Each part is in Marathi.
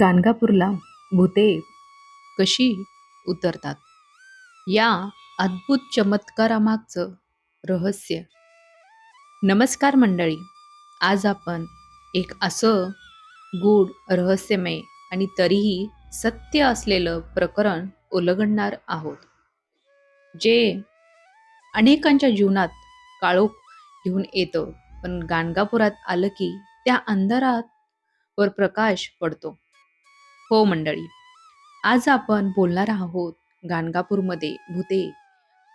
गाणगापूरला भूते कशी उतरतात? या अद्भुत चमत्कारामागचं रहस्य. नमस्कार मंडळी आज आपण एक असं गूढ रहस्यमय आणि तरीही सत्य असलेलं प्रकरण उलगडणार आहोत जे अनेकांच्या जीवनात काळोख घेऊन येतं पण गाणगापुरात आलं की त्या अंधारात वर प्रकाश पडतो. हो मंडळी. आज आपण बोलणार आहोत गाणगापूरमध्ये भूते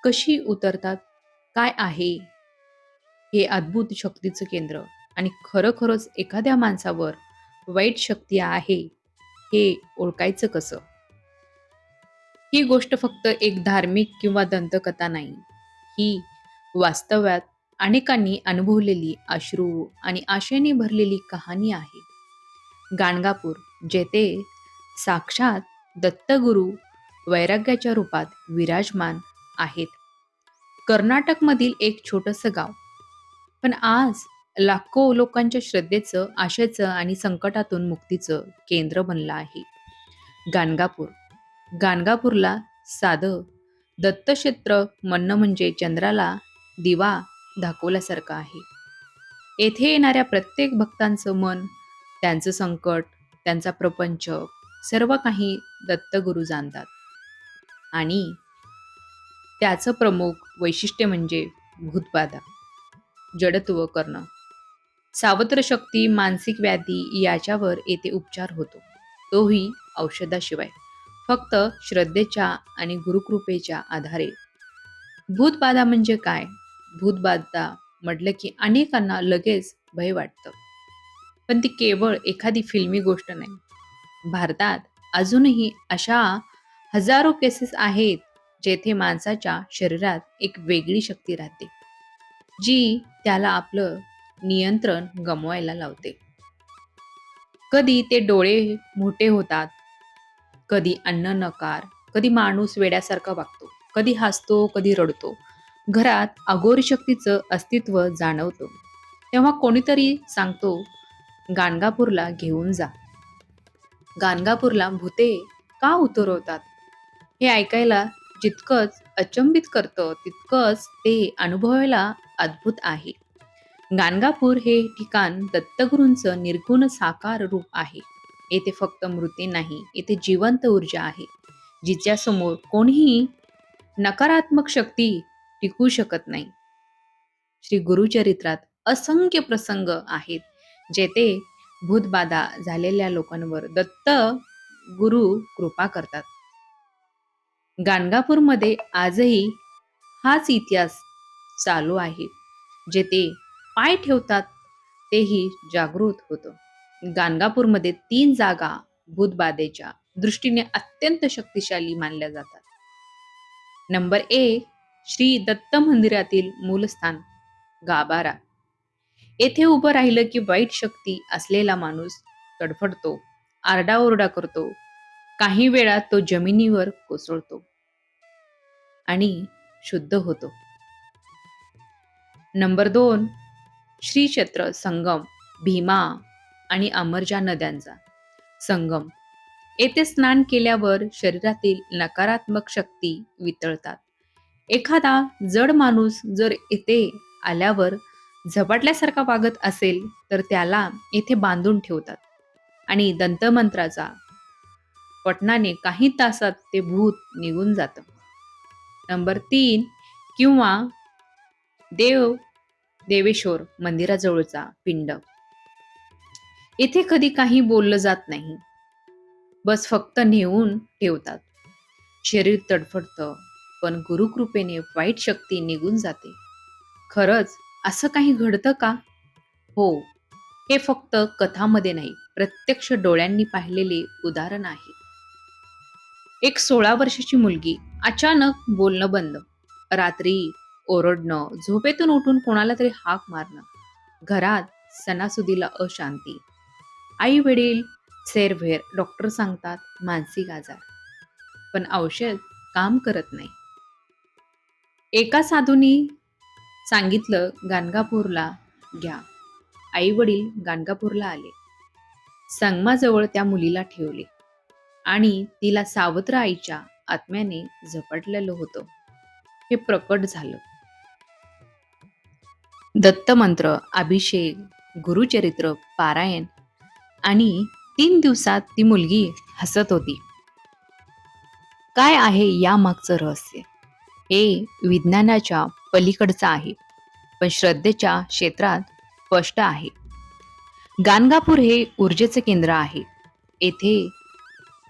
कशी उतरतात काय आहे? हे अद्भुत शक्तीचं केंद्र आणि खरोखरच एखाद्या माणसावर वाईट शक्ती आहे हे ओळखायचं कसं? ही गोष्ट फक्त एक धार्मिक किंवा दंतकथा नाही. ही वास्तव्यात अनेकांनी अनुभवलेली अश्रू आणि आशेने भरलेली कहाणी आहे. गाणगापूर जेथे साक्षात दत्तगुरू वैराग्याच्या रूपात विराजमान आहेत. कर्नाटकमधील एक छोटंसं गाव. पण आज लाखो लोकांच्या श्रद्धेचं आशेचं आणि संकटातून मुक्तीचं केंद्र बनलं आहे. गाणगापूर. गाणगापूरला साधं दत्तक्षेत्र म्हणणं म्हणजे चंद्राला दिवा दाखवल्यासारखं आहे. येथे येणाऱ्या प्रत्येक भक्तांचं मन त्यांचं संकट त्यांचा प्रपंच सर्व काही दत्तगुरू जाणतात. आणि त्याचं प्रमुख वैशिष्ट्य म्हणजे भूतबाधा जडत्व करणं. सावत्र शक्ती मानसिक व्याधी याच्यावर येथे उपचार होतो. तोही औषधाशिवाय. फक्त श्रद्धेच्या आणि गुरुकृपेच्या आधारे. भूतबाधा म्हणजे काय? भूतबाधा म्हटलं की अनेकांना लगेच भय वाटतं. पण ती केवळ एखादी फिल्मी गोष्ट नाही. भारतात अजूनही अशा हजारो केसेस आहेत जेथे माणसाच्या शरीरात एक वेगळी शक्ती राहते जी त्याला आपलं नियंत्रण गमवायला लावते. कधी ते डोळे मोठे होतात कधी अन्न नकार कधी माणूस वेड्यासारखा वागतो कधी हसतो कधी रडतो. घरात अघोरी शक्तीचं अस्तित्व जाणवतो. तेव्हा कोणीतरी सांगतो गाणगापूरला घेऊन जा. गाणगापूरला भूते का उतरवतात? हे ऐकायला जितकंच अचंबित करतं तितकंच ते अनुभवायला अद्भुत आहे. गाणगापूर हे ठिकाण दत्तगुरूंचं निर्गुण साकार रूप आहे. येथे फक्त मृत्यू नाही येथे जिवंत ऊर्जा आहे जिच्यासमोर कोणीही नकारात्मक शक्ती टिकू शकत नाही. श्री गुरुचरित्रात असंख्य प्रसंग आहेत जेथे भूतबाधा झालेल्या लोकांवर दत्त गुरु कृपा करतात. गाणगापूरमध्ये आजही हाच इतिहास चालू आहे. जेथे पाय ठेवतात तेही जागृत होतं. गाणगापूरमध्ये तीन जागा भूतबाधेच्या दृष्टीने अत्यंत शक्तिशाली मानल्या जातात. नंबर ए श्री दत्त मंदिरातील मूलस्थान गाभारा. येथे उभं राहिलं की वाईट शक्ती असलेला माणूस तडफडतो आरडाओरडा करतो. काही वेळा तो जमिनीवर कोसळतो आणि शुद्ध होतो. नंबर दोन श्री क्षेत्र संगम भीमा आणि अमरजा नद्यांचा संगम. येथे स्नान केल्यावर शरीरातील नकारात्मक शक्ती वितळतात. एखादा जड माणूस जर येथे आल्यावर झपाटल्यासारखा वागत असेल तर त्याला येथे बांधून ठेवतात. आणि दंतमंत्राचा पटनाने काही तासात ते भूत निघून जातं. नंबर तीन किंवा देव देवेश्वर मंदिराजवळचा पिंड. येथे कधी काही बोललं जात नाही. बस फक्त नेऊन ठेवतात. शरीर तडफडतं पण गुरुकृपेने वाईट शक्ती निघून जाते. खरंच असं काही घडतं का? हो. हे फक्त कथामध्ये नाही प्रत्यक्ष डोळ्यांनी पाहिलेले उदाहरण आहे. एक सोळा वर्षाची मुलगी अचानक बोलणं बंद. रात्री ओरडणं झोपेतून उठून कोणाला तरी हाक मारणं. घरात सणासुदीला अशांती. आई वडील सेरभेर डॉक्टर सांगतात मानसिक आजार. पण औषध काम करत नाही. एका साधूनी सांगितलं गाणगापूरला घ्या. आई वडील गाणगापूरला आले. संगमाजवळ त्या मुलीला ठेवले आणि तिला सावत्र आईच्या आत्म्याने झपटलेलं होतं. हे प्रकट झालं. दत्तमंत्र अभिषेक गुरुचरित्र पारायण आणि तीन दिवसात ती मुलगी हसत होती. काय आहे या मागचं रहस्य? हे विज्ञानाच्या पलीकडचं आहे. पण श्रद्धेच्या क्षेत्रात स्पष्ट आहे. गाणगापूर हे ऊर्जेचं केंद्र आहे. येथे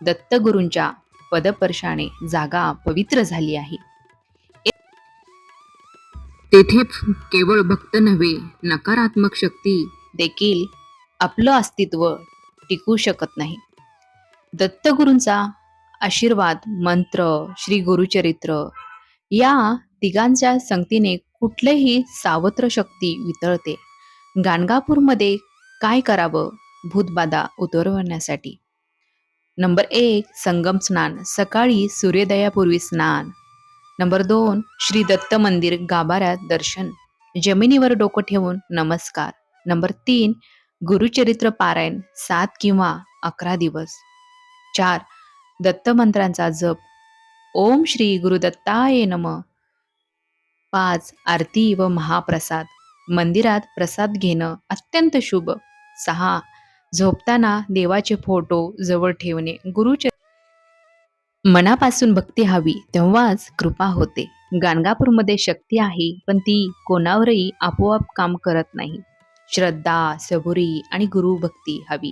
दत्तगुरूंच्या पदपर्शाने जागा पवित्र झाली आहे. तेथेच केवळ भक्त नव्हे नकारात्मक शक्ती देखील आपलं अस्तित्व टिकू शकत नाही. दत्तगुरूंचा आशीर्वाद मंत्र श्री गुरुचरित्र या तिघांच्या संगतीने कुठलेही सावत्र शक्ती वितळते. गाणगापूरमध्ये काय करावं? भूतबाधा उतरवण्यासाठी. नंबर एक संगम स्नान. सकाळी सूर्योदयापूर्वी स्नान. नंबर दोन श्री दत्त मंदिर गाभाऱ्यात दर्शन. जमिनीवर डोकं ठेवून नमस्कार. नंबर तीन गुरुचरित्र पारायण सात किंवा अकरा दिवस. चार दत्तमंत्रांचा जप. ओम श्री गुरुदत्ताय नम. पाच आरती व महाप्रसाद. मंदिरात प्रसाद घेणं अत्यंत शुभ. सहा झोपताना देवाचे फोटो जवळ ठेवणे गुरुचे. मनापासून भक्ती हवी तेव्हाच कृपा होते. गाणगापूरमध्ये शक्ती आहे पण ती कोणावरही आपोआप काम करत नाही. श्रद्धा सबुरी आणि गुरुभक्ती हवी.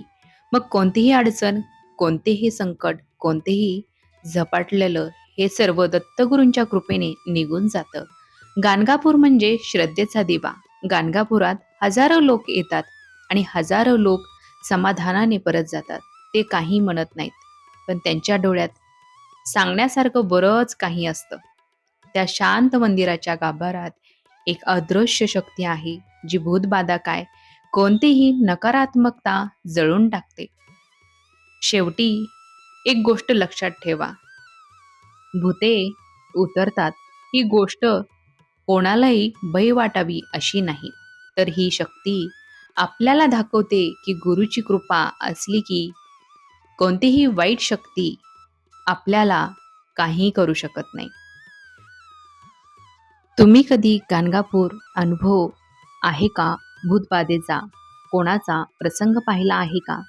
मग कोणतीही अडचण कोणतेही संकट कोणतेही झपाटलेलं हे सर्व दत्तगुरूंच्या कृपेने निघून जातं. गाणगापूर म्हणजे श्रद्धेचा दिवा. गाणगापुरात हजारो लोक येतात आणि हजारो लोक समाधानाने परत जातात. ते काही म्हणत नाहीत. पण त्यांच्या डोळ्यात सांगण्यासारखं बरंच काही असतं. त्या शांत मंदिराच्या गाभारात एक अदृश्य शक्ती आहे जी भूतबाधा काय कोणतीही नकारात्मकता जळून टाकते. शेवटी एक गोष्ट लक्षात ठेवा. भूते उतरतात. ही गोष्ट कोणालाही भय वाटावी अशी नाही. तर ही शक्ती आपल्याला दाखवते की गुरुची कृपा असली की कोणतीही वाईट शक्ती आपल्याला काही करू शकत नाही. तुम्ही कधी गाणगापूर अनुभव आहे का? भूतबाधेचा कोणाचा प्रसंग पाहिला आहे का?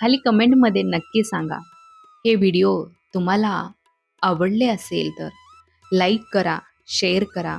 खाली कमेंटमध्ये नक्की सांगा. हे व्हिडिओ तुम्हाला आवडले असेल तर लाईक करा शेअर करा